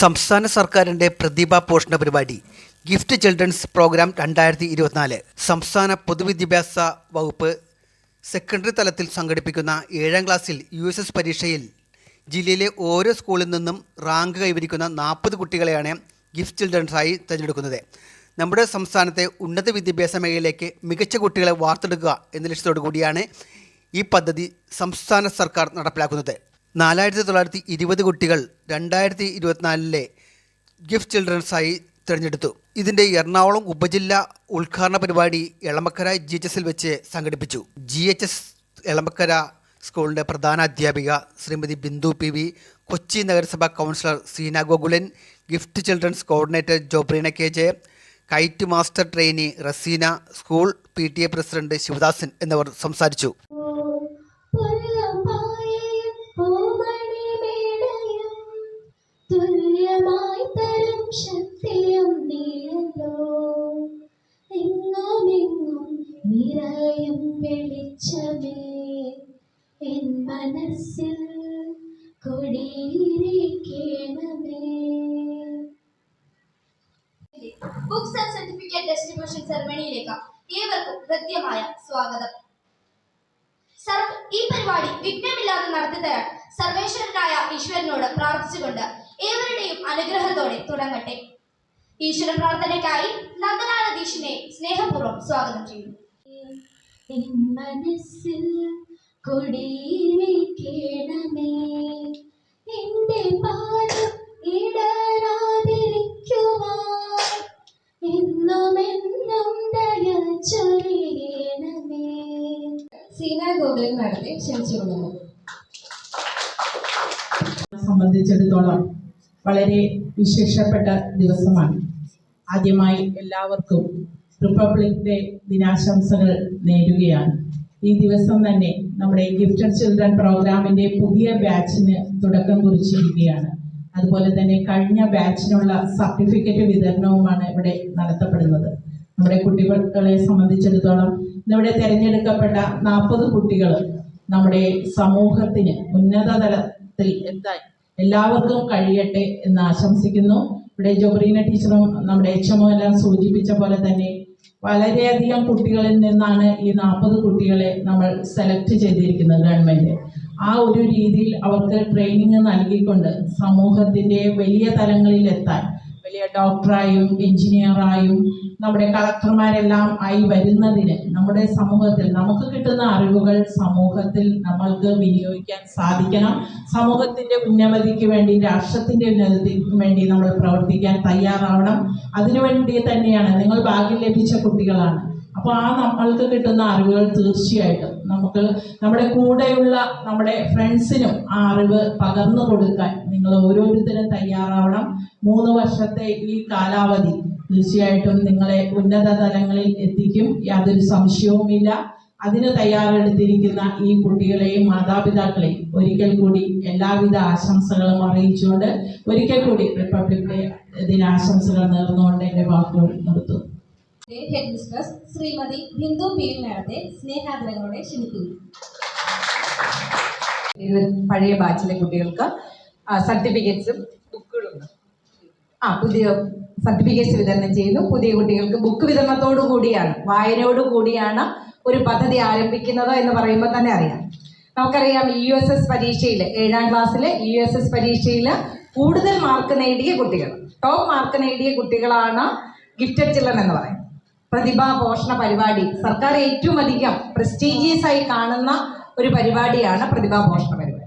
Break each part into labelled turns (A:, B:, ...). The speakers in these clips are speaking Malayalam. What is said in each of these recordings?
A: സംസ്ഥാന സർക്കാരിന്റെ പ്രതിഭാ പോഷണ പരിപാടി ഗിഫ്റ്റ് ചിൽഡ്രൻസ് പ്രോഗ്രാം രണ്ടായിരത്തി ഇരുപത്തിനാല് സംസ്ഥാന പൊതുവിദ്യാഭ്യാസ വകുപ്പ് സെക്കൻഡറി തലത്തിൽ സംഘടിപ്പിക്കുന്ന ഏഴാം ക്ലാസ്സിൽ യു എസ് എസ് പരീക്ഷയിൽ ജില്ലയിലെ ഓരോ സ്കൂളിൽ നിന്നും റാങ്ക് കൈവരിക്കുന്ന നാൽപ്പത് കുട്ടികളെയാണ് ഗിഫ്റ്റ് ചിൽഡ്രൻസായി തിരഞ്ഞെടുക്കുന്നത്. നമ്മുടെ സംസ്ഥാനത്തെ ഉന്നത വിദ്യാഭ്യാസ മേഖലയിലേക്ക് മികച്ച കുട്ടികളെ വാർത്തെടുക്കുക എന്ന ലക്ഷ്യത്തോടു കൂടിയാണ് ഈ പദ്ധതി സംസ്ഥാന സർക്കാർ നടപ്പിലാക്കുന്നത്. നാലായിരത്തി തൊള്ളായിരത്തി ഇരുപത് കുട്ടികൾ രണ്ടായിരത്തി ഇരുപത്തിനാലിലെ ഗിഫ്റ്റ് ചിൽഡ്രൻസായി തിരഞ്ഞെടുത്തു. ഇതിന്റെ എറണാകുളം ഉപജില്ല ഉദ്ഘാടന പരിപാടി എളമക്കര ജി എച്ച് എസിൽ വെച്ച് സംഘടിപ്പിച്ചു. ജി എച്ച് എസ് എളമക്കര സ്കൂളിന്റെ പ്രധാന അധ്യാപിക ശ്രീമതി ബിന്ദു പി വി കൊച്ചി നഗരസഭാ councillor Seena Gokulan gift children's coordinator Jobrina K J kite master trainee Raseena school P T A president Sivadasan എന്നിവർ സംസാരിച്ചു.
B: മനസ്സിൽ കൊടിയിരിക്കണമേ.
C: ബുക്സ് ആൻഡ് സർട്ടിഫിക്കറ്റ് ഡിസ്ട്രിബ്യൂഷൻ സെറമണിയിലേക്ക് ഏവർക്കും ഹൃദ്യമായ സ്വാഗതം. ഈ പരിപാടി വിഘ്നമില്ലാതെ നടത്തിത്തരാൻ സർവേശ്വരനായ ഈശ്വരനോട് പ്രാർത്ഥിച്ചുകൊണ്ട് ഏവരുടെയും അനുഗ്രഹത്തോടെ തുടങ്ങട്ടെ. ഈശ്വര പ്രാർത്ഥനയ്ക്കായി നന്ദനാനദീഷിനെ സ്നേഹപൂർവം സ്വാഗതം ചെയ്യുന്നു.
B: എൻ ദയ
D: സംബന്ധിച്ചിടത്തോളം വളരെ വിശേഷപ്പെട്ട ദിവസമാണ്. ആദ്യമായി എല്ലാവർക്കും റിപ്പബ്ലിക് ഡേ ദിനാശംസകൾ നേരുകയാണ്. ഈ ദിവസം തന്നെ നമ്മുടെ ഗിഫ്റ്റഡ് ചിൽഡ്രൻ പ്രോഗ്രാമിന്റെ പുതിയ ബാച്ചിന് തുടക്കം കുറിച്ചിരിക്കുകയാണ്. അതുപോലെ തന്നെ കഴിഞ്ഞ ബാച്ചിനുള്ള സർട്ടിഫിക്കറ്റ് വിതരണവുമാണ് ഇവിടെ നടത്തപ്പെടുന്നത്. നമ്മുടെ കുട്ടികളെ സംബന്ധിച്ചിടത്തോളം ഇവിടെ തിരഞ്ഞെടുക്കപ്പെട്ട നാൽപ്പത് കുട്ടികൾ നമ്മുടെ സമൂഹത്തിന് ഉന്നത തലത്തിൽ എത്താൻ എല്ലാവർക്കും കഴിയട്ടെ എന്ന് ആശംസിക്കുന്നു. ഇവിടെ ജോബ്രീന ടീച്ചറും നമ്മുടെ എച്ച് എം എല്ലാം സൂചിപ്പിച്ച പോലെ തന്നെ വളരെയധികം കുട്ടികളിൽ നിന്നാണ് ഈ നാൽപ്പത് കുട്ടികളെ നമ്മൾ സെലക്ട് ചെയ്തിരിക്കുന്നത് ഗവൺമെന്റ്. ആ ഒരു രീതിയിൽ അവർക്ക് ട്രെയിനിങ് നൽകിക്കൊണ്ട് സമൂഹത്തിന്റെ വലിയ തലങ്ങളിൽ എത്താൻ വലിയ ഡോക്ടറായും എഞ്ചിനീയറായും നമ്മുടെ കളക്ടർമാരെല്ലാം ആയി വരുന്നതിന് നമ്മുടെ സമൂഹത്തിൽ നമുക്ക് കിട്ടുന്ന അറിവുകൾ സമൂഹത്തിൽ നമ്മൾക്ക് വിനിയോഗിക്കാൻ സാധിക്കണം. സമൂഹത്തിന്റെ ഉന്നമതിക്ക് വേണ്ടി രാഷ്ട്രത്തിന്റെ ഉന്നതിക്ക് വേണ്ടി നമ്മൾ പ്രവർത്തിക്കാൻ തയ്യാറാവണം. അതിനുവേണ്ടി തന്നെയാണ്. നിങ്ങൾ ഭാഗ്യം ലഭിച്ച കുട്ടികളാണ്. അപ്പോൾ ആ നമ്മൾക്ക് കിട്ടുന്ന അറിവുകൾ തീർച്ചയായിട്ടും നമുക്ക് നമ്മുടെ കൂടെയുള്ള നമ്മുടെ ഫ്രണ്ട്സിനും ആ അറിവ് പകർന്നു കൊടുക്കാൻ നിങ്ങൾ ഓരോരുത്തരും തയ്യാറാവണം. മൂന്ന് വർഷത്തെ ഈ കാലാവധി തീർച്ചയായിട്ടും നിങ്ങളെ ഉന്നത തലങ്ങളിൽ എത്തിക്കും. യാതൊരു സംശയവുമില്ല. അതിന് തയ്യാറെടുത്തിരിക്കുന്ന ഈ കുട്ടികളെയും മാതാപിതാക്കളെയും ഒരിക്കൽ കൂടി എല്ലാവിധ ആശംസകളും അറിയിച്ചുകൊണ്ട് ഒരിക്കൽ കൂടി റിപ്പബ്ലിക് ഡേ ദിനാശംസകൾ നേർന്നുകൊണ്ട് എന്റെ വാക്കുകൾ നിർത്തുന്നു.
E: Head mistress Srimathi Bindu P സ്നേഹാദരങ്ങളോടെ ക്ഷണിക്കുന്നു.
F: പഴയ ബാച്ചിലെ കുട്ടികൾക്ക് സർട്ടിഫിക്കറ്റ്സും ബുക്കുകളും. ആ പുതിയ സർട്ടിഫിക്കറ്റ്സ് വിതരണം ചെയ്യുന്നു പുതിയ കുട്ടികൾക്ക് ബുക്ക് വിതരണത്തോടു കൂടിയാണ് വായനയോടു കൂടിയാണ് ഒരു പദ്ധതി ആരംഭിക്കുന്നത് എന്ന് പറയുമ്പോൾ തന്നെ അറിയാം. നമുക്കറിയാം യു എസ് എസ് പരീക്ഷയിൽ ഏഴാം ക്ലാസ്സിലെ യു എസ് എസ് പരീക്ഷയിൽ കൂടുതൽ മാർക്ക് നേടിയ കുട്ടികൾ ടോപ്പ് മാർക്ക് നേടിയ കുട്ടികളാണ് ഗിഫ്റ്റഡ് ചിൽഡ്രൻ എന്ന് പറയുന്നത്. പ്രതിഭാ പോഷണ പരിപാടി സർക്കാർ ഏറ്റവും അധികം പ്രസ്റ്റീജിയസ് ആയി കാണുന്ന ഒരു പരിപാടിയാണ് പ്രതിഭാ പോഷണ പരിപാടി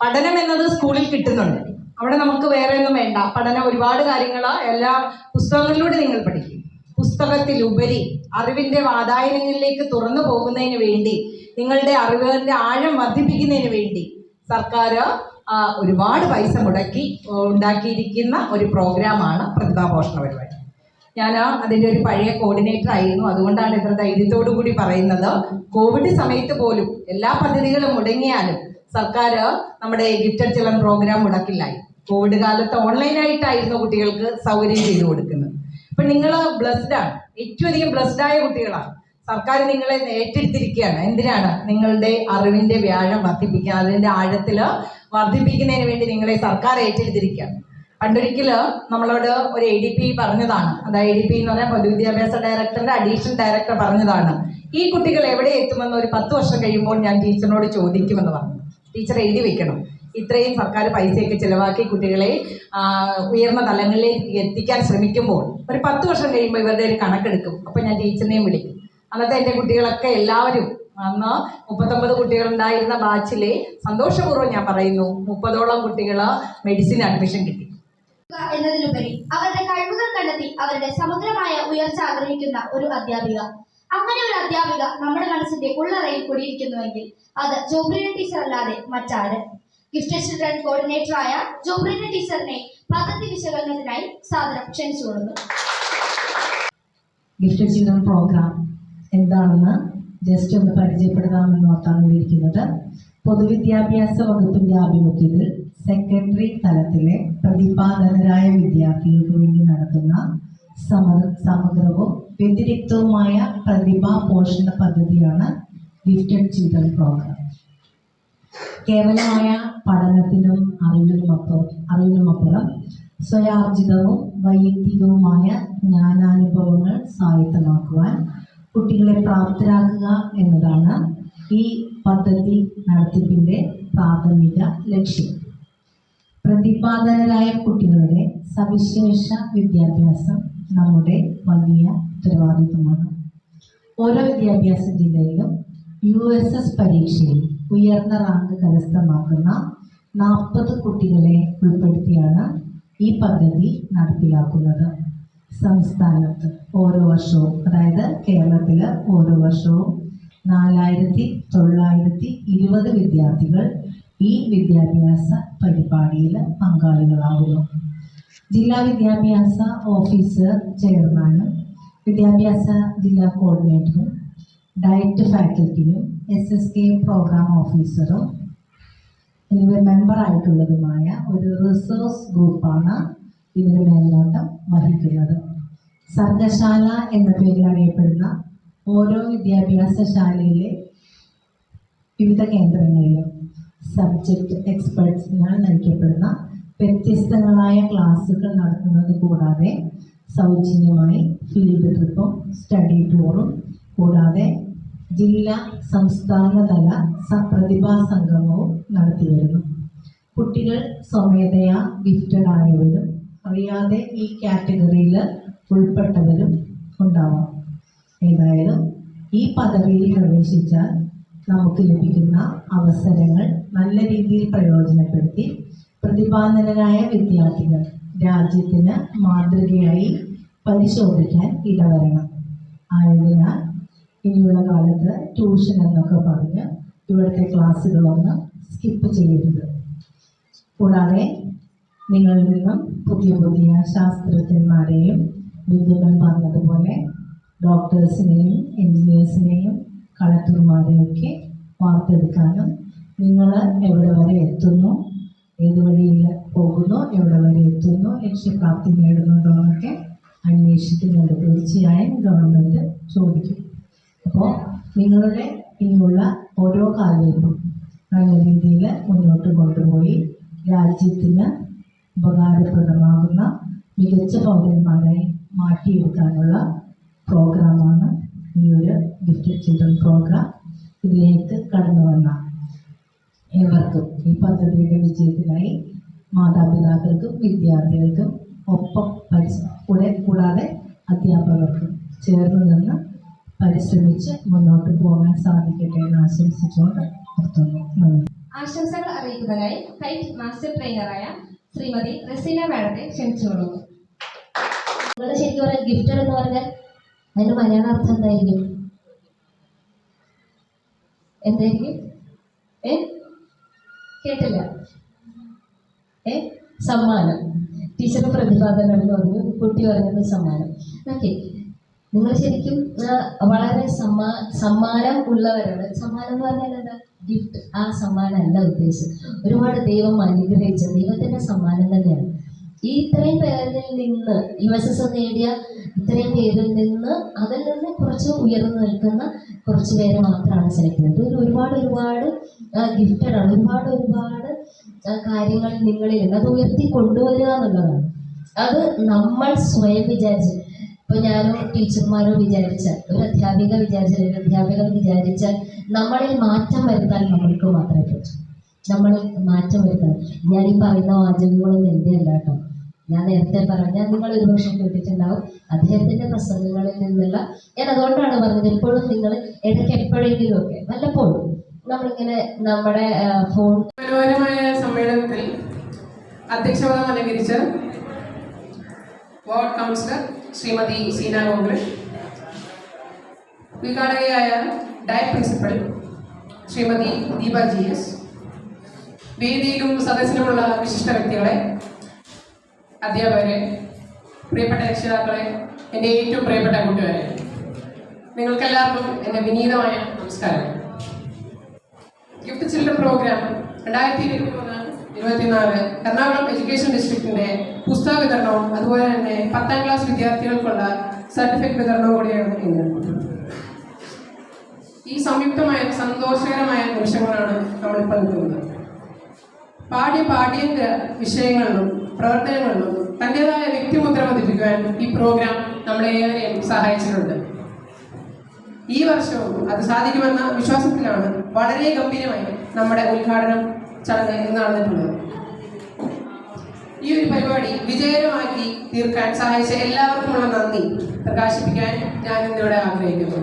F: പഠനം എന്നത് സ്കൂളിൽ കിട്ടുന്നുണ്ട്. അവിടെ നമുക്ക് വേറെ ഒന്നും വേണ്ട. പഠനം ഒരുപാട് കാര്യങ്ങൾ എല്ലാ പുസ്തകങ്ങളിലൂടെ നിങ്ങൾ പഠിക്കും. പുസ്തകത്തിലുപരി അറിവിന്റെ വാതായനങ്ങളിലേക്ക് തുറന്നു പോകുന്നതിന് വേണ്ടി നിങ്ങളുടെ അറിവുകളുടെ ആഴം വർദ്ധിപ്പിക്കുന്നതിന് വേണ്ടി സർക്കാർ ഒരുപാട് പൈസ മുടക്കി ഉണ്ടാക്കിയിരിക്കുന്ന ഒരു പ്രോഗ്രാമാണ് പ്രതിഭാ പോഷണ പരിപാടി ഞാൻ അതിന്റെ ഒരു പഴയ കോർഡിനേറ്റർ ആയിരുന്നു. അതുകൊണ്ടാണ് ഇത്ര ധൈര്യത്തോടു കൂടി പറയുന്നത്. കോവിഡ് സമയത്ത് പോലും എല്ലാ പദ്ധതികളും മുടങ്ങിയാലും സർക്കാർ നമ്മുടെ ഗിഫ്റ്റഡ് ചിലൻ പ്രോഗ്രാം മുടക്കില്ലായി. കോവിഡ് കാലത്ത് ഓൺലൈനായിട്ടായിരുന്നു കുട്ടികൾക്ക് സൗകര്യം ചെയ്തു കൊടുക്കുന്നത്. അപ്പൊ നിങ്ങൾ ബ്ലസ്ഡ് ആണ്. ഏറ്റവും അധികം ബ്ലസ്ഡ് ആയ കുട്ടികളാണ്. സർക്കാർ നിങ്ങളെ ഏറ്റെടുത്തിരിക്കുകയാണ്. എന്തിനാണ്? നിങ്ങളുടെ അറിവിന്റെ വ്യാഴം വർദ്ധിപ്പിക്കുക അതിന്റെ ആഴത്തിൽ വർദ്ധിപ്പിക്കുന്നതിന് വേണ്ടി നിങ്ങളെ സർക്കാർ ഏറ്റെടുത്തിരിക്കുകയാണ്. പണ്ടൊരിക്കൽ നമ്മളോട് ഒരു എ ഡി പി പറഞ്ഞതാണ്. അതായത് എ ഡി പി എന്ന് പറഞ്ഞാൽ പൊതുവിദ്യാഭ്യാസ ഡയറക്ടറുടെ അഡീഷണൽ ഡയറക്ടർ പറഞ്ഞതാണ്. ഈ കുട്ടികൾ എവിടെ എത്തുമെന്ന് ഒരു പത്ത് വർഷം കഴിയുമ്പോൾ ഞാൻ ടീച്ചറിനോട് ചോദിക്കുമെന്ന് പറഞ്ഞു. ടീച്ചർ എഴുതി വെക്കണം. ഇത്രയും സർക്കാർ പൈസയൊക്കെ ചിലവാക്കി കുട്ടികളെ ഉയർന്ന തലങ്ങളിലേക്ക് എത്തിക്കാൻ ശ്രമിക്കുമ്പോൾ ഒരു പത്ത് വർഷം കഴിയുമ്പോൾ ഇവരുടെ ഒരു കണക്കെടുക്കും. അപ്പോൾ ഞാൻ ടീച്ചറിനെയും വിളിക്കും. അന്നത്തെ എന്റെ കുട്ടികളൊക്കെ എല്ലാവരും അന്ന് മുപ്പത്തൊമ്പത് കുട്ടികളുണ്ടായിരുന്ന ബാച്ചിലെ സന്തോഷപൂർവം ഞാൻ പറയുന്നു മുപ്പതോളം കുട്ടികൾ മെഡിസിൻ അഡ്മിഷൻ കിട്ടി.
C: എന്നതിലുപരി അവരുടെ കഴിവുകൾ കണ്ടെത്തി അവരുടെ സമഗ്രമായ ഉയർച്ച ആഗ്രഹിക്കുന്ന ഒരു അധ്യാപിക. അങ്ങനെ ഒരു അധ്യാപിക നമ്മുടെ മനസ്സിന്റെ ഉള്ളറയിൽ കുടിയിരിക്കുന്നുവെങ്കിൽ അത് ജോബ്രീന ടീച്ചർ അല്ലാതെ മറ്റാര്? ഗിഫ്റ്റഡ് ചിൽഡ്രൻ കോർഡിനേറ്റർ ആയ ജോബ്രീന ടീച്ചറിനെ പദ്ധതി വിശകലനത്തിനായി സാദരം ക്ഷണിച്ചുകൊള്ളുന്നു
G: ഗിഫ്റ്റ് ചിൽഡ്രൻ പ്രോഗ്രാം എന്താണെന്ന് ജസ്റ്റ് ഒന്ന് പരിചയപ്പെടുത്താമെന്ന് ഓർത്താണ് വിളിക്കുന്നത് പൊതുവിദ്യാഭ്യാസ വകുപ്പിന്റെ ആഭിമുഖ്യത്തിൽ സെക്കൻഡറി തലത്തിലെ പ്രതിപാദനരായ വിദ്യാർത്ഥികൾക്ക് വേണ്ടി നടത്തുന്ന സമ- സമഗ്രവും വ്യതിരിക്തവുമായ പ്രതിഭാ പോഷണ പദ്ധതിയാണ് ഗിഫ്റ്റഡ് ചിൽഡ്രൻ പ്രോഗ്രാം കേവലമായ പഠനത്തിനും അറിവിനുമപ്പുറം അറിവിനുമപ്പുറം സ്വയാർജിതവും വൈയക്തികവുമായ ജ്ഞാനാനുഭവങ്ങൾ സ്വായത്തമാക്കുവാൻ കുട്ടികളെ പ്രാപ്തരാക്കുക എന്നതാണ് ഈ പദ്ധതി നടത്തിപ്പിന്റെ പ്രാഥമിക ലക്ഷ്യം. പ്രതിപാദനരായ കുട്ടികളുടെ സവിശേഷ വിദ്യാഭ്യാസം നമ്മുടെ വലിയ ഉത്തരവാദിത്വമാണ്. ഓരോ വിദ്യാഭ്യാസ ജില്ലയിലും യു എസ് എസ് പരീക്ഷയിൽ ഉയർന്ന റാങ്ക് കരസ്ഥമാക്കുന്ന നാൽപ്പത് കുട്ടികളെ ഉൾപ്പെടുത്തിയാണ് ഈ പദ്ധതി നടപ്പിലാക്കുന്നത്. സംസ്ഥാനത്ത് ഓരോ വർഷവും അതായത് കേരളത്തിൽ ഓരോ വർഷവും നാലായിരത്തി തൊള്ളായിരത്തി ഇരുപത് വിദ്യാർത്ഥികൾ ഈ വിദ്യാഭ്യാസ പരിപാടിയിൽ പങ്കാളികളാകുന്നു. ജില്ലാ വിദ്യാഭ്യാസ ഓഫീസർ ചെയർമാനും വിദ്യാഭ്യാസ ജില്ലാ കോർഡിനേറ്ററും ഡയറ്റ് ഫാക്കൽറ്റിയും എസ് എസ് കെ പ്രോഗ്രാം ഓഫീസറും എന്നിവർ മെമ്പറായിട്ടുള്ളതുമായ ഒരു റിസോഴ്സ് ഗ്രൂപ്പാണ് ഇതിന് മേൽനോട്ടം വഹിക്കുന്നത്. സർഗശാല എന്ന പേരിൽ അറിയപ്പെടുന്ന ഓരോ വിദ്യാഭ്യാസ ശാലയിലെ വിവിധ കേന്ദ്രങ്ങളിലും സബ്ജക്റ്റ് എക്സ്പെർട്സിനാൽ നയിക്കപ്പെടുന്ന വ്യത്യസ്തങ്ങളായ ക്ലാസ്സുകൾ നടത്തുന്നത് കൂടാതെ സൗജന്യമായി ഫീൽഡ് ട്രിപ്പും സ്റ്റഡി ടൂറും കൂടാതെ ജില്ലാ സംസ്ഥാനതല സപ്രതിഭാ സംഗമവും നടത്തിവരുന്നു കുട്ടികൾ സ്വമേധയാ ഗിഫ്റ്റഡ് ആയവരും അറിയാതെ ഈ കാറ്റഗറിയിൽ ഉൾപ്പെട്ടവരും ഉണ്ടാവാം. ഏതായാലും ഈ പദവിയിൽ പ്രവേശിച്ചാൽ നമുക്ക് ലഭിക്കുന്ന അവസരങ്ങൾ നല്ല രീതിയിൽ പ്രയോജനപ്പെടുത്തി പ്രതിപാദനരായ വിദ്യാർത്ഥികൾ രാജ്യത്തിന് മാതൃകയായി പരിശോധിക്കാൻ ഇടവരണം. ആയതിനാൽ ഇനിയുള്ള കാലത്ത് ട്യൂഷൻ എന്നൊക്കെ പറഞ്ഞ് ഇവിടുത്തെ ക്ലാസ്സുകളൊന്ന് സ്കിപ്പ് ചെയ്യരുത്. കൂടാതെ നിങ്ങളിൽ നിന്നും പുതിയ പുതിയ ശാസ്ത്രജ്ഞന്മാരെയും ബിന്ദുവൻ പറഞ്ഞതുപോലെ ഡോക്ടേഴ്സിനെയും എൻജിനീയേഴ്സിനെയും കളക്ടർമാരെയൊക്കെ വാർത്തെടുക്കാനും നിങ്ങൾ എവിടെ വരെ എത്തുന്നു? ഏത് വഴിയിൽ പോകുന്നു? എവിടെ വരെ എത്തുന്നു? ലക്ഷ്യപ്രാപ്തി നേടുന്നുണ്ടോ എന്നൊക്കെ അന്വേഷിക്കുന്നുണ്ട്. തീർച്ചയായും ഗവൺമെന്റ് ചോദിക്കും. അപ്പോൾ നിങ്ങളുടെ ഇനിയുള്ള ഓരോ കാലഘട്ടവും നല്ല രീതിയിൽ മുന്നോട്ട് കൊണ്ടുപോയി രാജ്യത്തിന് ഉപകാരപ്രദമാകുന്ന മികച്ച പൗരന്മാരായി മാറ്റിയെടുക്കാനുള്ള പ്രോഗ്രാമാണ് ഈ ഒരു ഗിഫ്റ്റഡ് ചിൽഡ്രൻ പ്രോഗ്രാം ഇതിലേക്ക് കടന്നു വന്ന ഏവർക്കും ഈ പദ്ധതിയുടെ വിജയത്തിനായി മാതാപിതാക്കൾക്കും വിദ്യാർത്ഥികൾക്കും ഒപ്പം പരിശ കൂടെ കൂടാതെ അധ്യാപകർക്കും ചേർന്ന് നിന്ന് പരിശ്രമിച്ച് മുന്നോട്ട് പോകാൻ സാധിക്കട്ടെ എന്ന് ആശംസിച്ചുകൊണ്ട് നിർത്തുന്നു നന്ദി.
E: ആശംസകൾ അറിയിക്കുന്നതിനായി ഫൈറ്റ് മാസ്റ്റർ ട്രെയിനറായ ശ്രീമതി റസീന മാഡത്തെ ക്ഷണിച്ചുകൊള്ളുന്നു.
B: നിങ്ങൾ ശരിക്കും പറഞ്ഞാൽ ഗിഫ്റ്റഡ് എന്ന് പറഞ്ഞാൽ അതിന്റെ മലയാള അർത്ഥം എന്തായിരിക്കും? എന്തായിരിക്കും ഏ? കേട്ടില്ല. ഏ? സമ്മാനം. ടീച്ചർ പ്രതിപാദനം പറഞ്ഞു കുട്ടി പറഞ്ഞത് സമ്മാനം. ഓക്കെ നിങ്ങൾ ശരിക്കും വളരെ സമ്മാ സമ്മാനം ഉള്ളവരാണ്. സമ്മാനം എന്ന് പറഞ്ഞാൽ എന്താ? ഗിഫ്റ്റ് ആ സമ്മാനം അല്ല ഉദ്ദേശം. ഒരുപാട് ദൈവം അനുഗ്രഹിച്ച ദൈവത്തിന്റെ സമ്മാനം തന്നെയാണ്. ഈ ഇത്രയും പേരിൽ നിന്ന് യു എസ് എസ് നേടിയ ഇത്രയും പേരിൽ നിന്ന് അതിൽ നിന്ന് കുറച്ച് ഉയർന്നു നിൽക്കുന്ന കുറച്ച് പേരെ മാത്രമാണ് സെലക്ട് ചെയ്തത്. ഒരുപാട് ഒരുപാട് ഗിഫ്റ്റഡ് ആണ്. ഒരുപാട് ഒരുപാട് കാര്യങ്ങൾ നിങ്ങളിൽ അത് ഉയർത്തി കൊണ്ടുവരിക എന്നുള്ളതാണ്. അത് നമ്മൾ സ്വയം വിചാരിച്ച് ഇപ്പൊ ഞാനോ ടീച്ചർമാരോ വിചാരിച്ചാൽ ഒരു അധ്യാപിക വിചാരിച്ചാൽ ഒരു അധ്യാപിക വിചാരിച്ചാൽ നമ്മളിൽ മാറ്റം വരുത്താൻ നമ്മൾക്ക് മാത്രമേ പറ്റൂ. നമ്മളിൽ മാറ്റം വരുത്തണം. ഞാൻ ഈ പറയുന്ന വാചകങ്ങളൊന്നും എന്റെ അല്ല കേട്ടോ. ഞാൻ നേരത്തെ പറഞ്ഞ നിങ്ങൾ ഒരുപക്ഷെ കേട്ടിട്ടുണ്ടാവും. അദ്ദേഹത്തിന്റെ പ്രസംഗങ്ങളിൽ നിന്നുള്ള ഞാൻ അതുകൊണ്ടാണ് പറഞ്ഞത് എപ്പോഴും നിങ്ങൾ ഇടയ്ക്ക് എപ്പോഴെങ്കിലും ഒക്കെ വല്ലപ്പോഴും നമ്മളിങ്ങനെ നമ്മുടെ ഫോൺ
H: മനോഹരമായ സമ്മേളനത്തിൽ അധ്യക്ഷപദം അലങ്കരിച്ച ward councillor Srimathi Seena Gokulan ഉദ്ഘാടകയായ diet principal Srimathi Deepa G S വേദിയിലും സദസ്സിലുമുള്ള വിശിഷ്ട വ്യക്തികളെ അധ്യാപകരെ പ്രിയപ്പെട്ട രക്ഷിതാക്കളെ എന്റെ ഏറ്റവും പ്രിയപ്പെട്ട കൂട്ടുകാരെ നിങ്ങൾക്കെല്ലാവർക്കും എന്റെ വിനീതമായ നമസ്കാരം. ഗിഫ്റ്റ് ചിൽഡ്രൻ പ്രോഗ്രാം രണ്ടായിരത്തി ഇരുപത്തിമൂന്ന് ഇരുപത്തിനാല് എറണാകുളം എഡ്യൂക്കേഷൻ ഡിസ്ട്രിക്റ്റിന്റെ പുസ്തക വിതരണവും അതുപോലെ തന്നെ പത്താം ക്ലാസ് വിദ്യാർത്ഥികൾക്കുള്ള സർട്ടിഫിക്കറ്റ് വിതരണവും കൂടിയാണ് ഇന്ന്. ഈ സംയുക്തമായ സന്തോഷകരമായ നിമിഷങ്ങളാണ് നമ്മളിപ്പോൾ നിൽക്കുന്നത്. പാഠ്യ പാടിയ വിഷയങ്ങളിലും പ്രവർത്തനങ്ങളിലും തന്റെതായ വ്യക്തിമുദ്ര പതിപ്പിക്കാൻ ഈ പ്രോഗ്രാം നമ്മളെ ഏവരെയും സഹായിച്ചിട്ടുണ്ട്. ഈ വർഷവും അത് സാധിക്കുമെന്ന വിശ്വാസത്തിലാണ് വളരെ ഗംഭീരമായി നമ്മുടെ ഉദ്ഘാടനം ചടങ്ങ് ഇന്ന് നടന്നിട്ടുള്ളത്. ഈ ഒരു പരിപാടി വിജയകരമാക്കി തീർക്കാൻ സഹായിച്ച എല്ലാവർക്കുമുള്ള നന്ദി പ്രകാശിപ്പിക്കാൻ ഞാൻ ഇന്നിവിടെ ആഗ്രഹിക്കുന്നു.